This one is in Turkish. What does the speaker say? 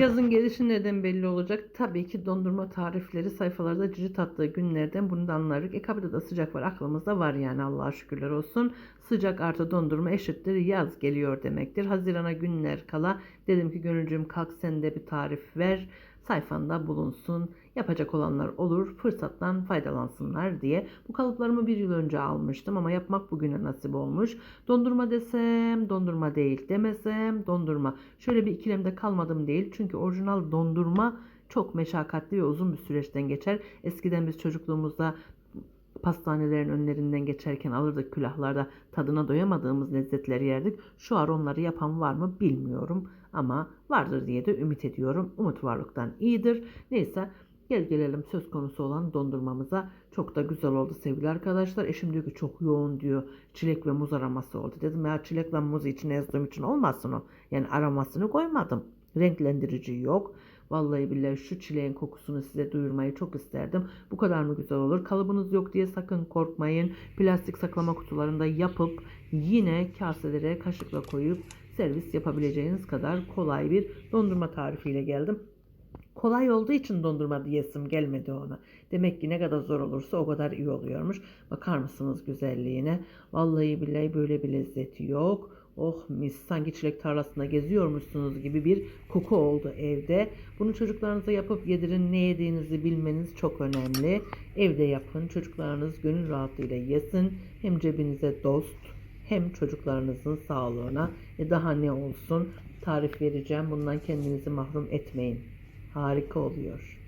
Yazın gelişi neden belli olacak? Tabii ki dondurma tarifleri sayfalarda cirit tattığı günlerden bunu da anlarız. E kapıda da sıcak var aklımızda var yani Allah'a şükürler olsun. Sıcak artı dondurma eşittir yaz geliyor demektir. Hazirana günler kala dedim ki gönülcüm kalk sen de bir tarif ver. Sayfanda bulunsun. Yapacak olanlar olur. Fırsattan faydalansınlar diye. Bu kalıplarımı bir yıl önce almıştım ama yapmak bugüne nasip olmuş. Dondurma desem dondurma değil demesem dondurma. Şöyle bir ikilemde kalmadım değil. Çünkü orijinal dondurma çok meşakkatli ve uzun bir süreçten geçer. Eskiden biz çocukluğumuzda pastanelerin önlerinden geçerken alırdık külahlarda tadına doyamadığımız lezzetleri yerdik. Şu an onları yapan var mı bilmiyorum ama vardır diye de ümit ediyorum. Umut varlıktan iyidir. Neyse gel gelelim söz konusu olan dondurmamıza. Çok da güzel oldu sevgili arkadaşlar. Eşim diyor ki çok yoğun diyor. Çilek ve muz aroması oldu. Dedim ya çilek ve muz için ezdiğim için olmasın o. Yani aromasını koymadım. Renklendirici yok. Vallahi billahi şu çileğin kokusunu size duyurmayı çok isterdim. Bu kadar mı güzel olur? Kalıbınız yok diye sakın korkmayın. Plastik saklama kutularında yapıp yine kaselere kaşıkla koyup servis yapabileceğiniz kadar kolay bir dondurma tarifiyle geldim. Kolay olduğu için dondurma diyesim gelmedi ona. Demek ki ne kadar zor olursa o kadar iyi oluyormuş. Bakar mısınız güzelliğine? Vallahi billahi böyle bir lezzeti yok. Oh mis sanki çilek tarlasında geziyormuşsunuz gibi bir koku oldu evde. Bunu çocuklarınıza yapıp yedirin ne yediğinizi bilmeniz çok önemli. Evde yapın çocuklarınız gönül rahatlığıyla yesin. Hem cebinize dost hem çocuklarınızın sağlığına. E daha ne olsun tarif vereceğim bundan kendinizi mahrum etmeyin. Harika oluyor.